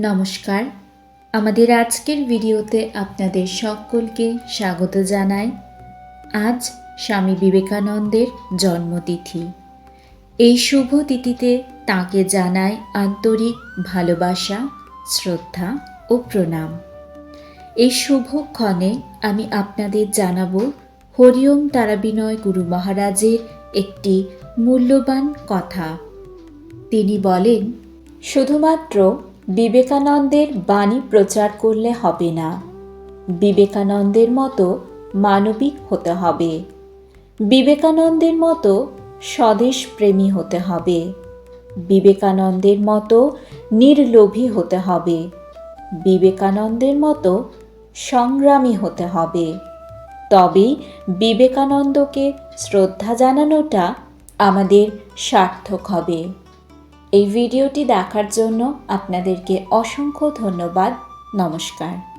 নমস্কার। আমাদের আজকের ভিডিওতে আপনাদের সকলকে স্বাগত জানাই। আজ স্বামী বিবেকানন্দের জন্মতিথি। এই শুভ তিথিতে তাঁকে জানাই আন্তরিক ভালোবাসা, শ্রদ্ধা ও প্রণাম। এই শুভক্ষণে আমি আপনাদের জানাব হরিওম তারাবিনয় গুরু মহারাজের একটি মূল্যবান কথা। তিনি বলেন, শুধুমাত্র বিবেকানন্দের বাণী প্রচার করলে হবে না। বিবেকানন্দের মতো মানবিক হতে হবে। বিবেকানন্দের মতো স্বদেশপ্রেমী হতে হবে। বিবেকানন্দের মতো নির্লোভী হতে হবে। বিবেকানন্দের মতো সংগ্রামী হতে হবে। তবেই বিবেকানন্দকে শ্রদ্ধা জানানোটা আমাদের সার্থক হবে। এই ভিডিওটি দেখার জন্য আপনাদেরকে অসংখ্য ধন্যবাদ। নমস্কার।